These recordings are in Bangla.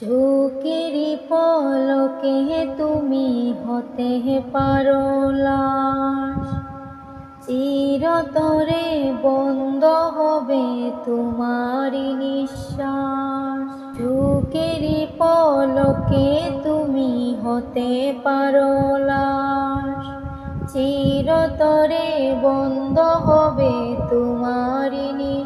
চোখেরই পলকে তুমি হতে পারো লাশ চিরতরে বন্ধ হবে তোমারই নিঃশ্বাস। চোখেরই পলকে তুমি হতে পারো লাশ চিরতরে বন্ধ হবে তোমারই নিঃশ্বাস।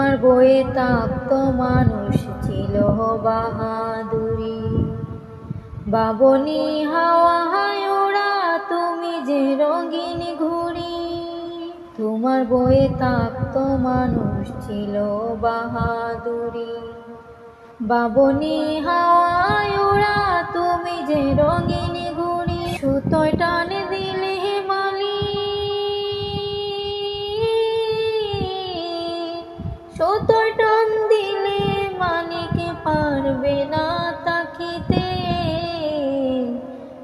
তোমার বইয়ে তাপ্ত মানুষ ছিল বাহাদুরি। বাবনি হাওয়া হায় ওরা, তুমি যে রঙিন ঘুড়ি। তোমার বইয়ে তাপ্ত মানুষ ছিল বাহাদুরি। বাবনি হাওয়ায় ওরা, তুমি যে রঙিন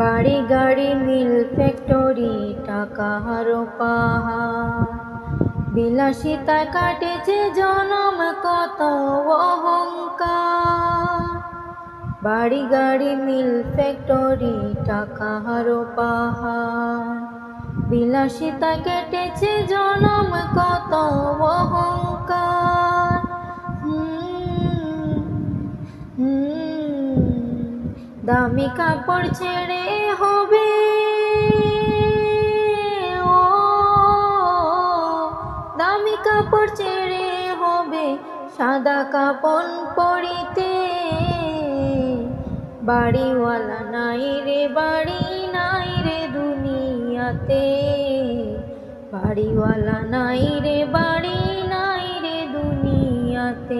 বাড়ি গাড়ি মিল ফ্যাক্টরি টাকা হারো পাহাড় বিলাসিতা কাটেছে জনম কত অহংকার বাড়ি গাড়ি মিল ফ্যাক্টরি টাকা হারো পাহাড় বিলাসিতা কেটেছে জনম কত অহংকার দামি কাপড় ছেড়ে হবে। ও, দামি কাপড় ছেড়ে হবে, সাদা কাপড় পরিতে। বাড়িওয়ালা নাই রে, বাড়ি নাই রে দুনিয়াতে। বাড়িওয়ালা নাই রে, বাড়ি নাই রে দুনিয়াতে।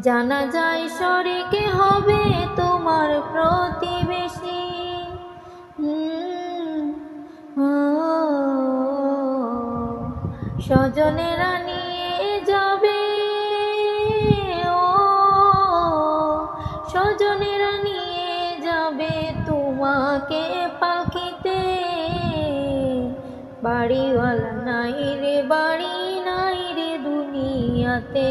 জানা যায় শরীকে হবে তোমার প্রতিবেশী। স্বজনেরা নিয়ে যাবে। ও স্বজনেরা নিয়ে যাবে তোমাকে পাখিতে। বাড়িওয়ালা নাই রে, বাড়ি নাই রে দুনিয়াতে।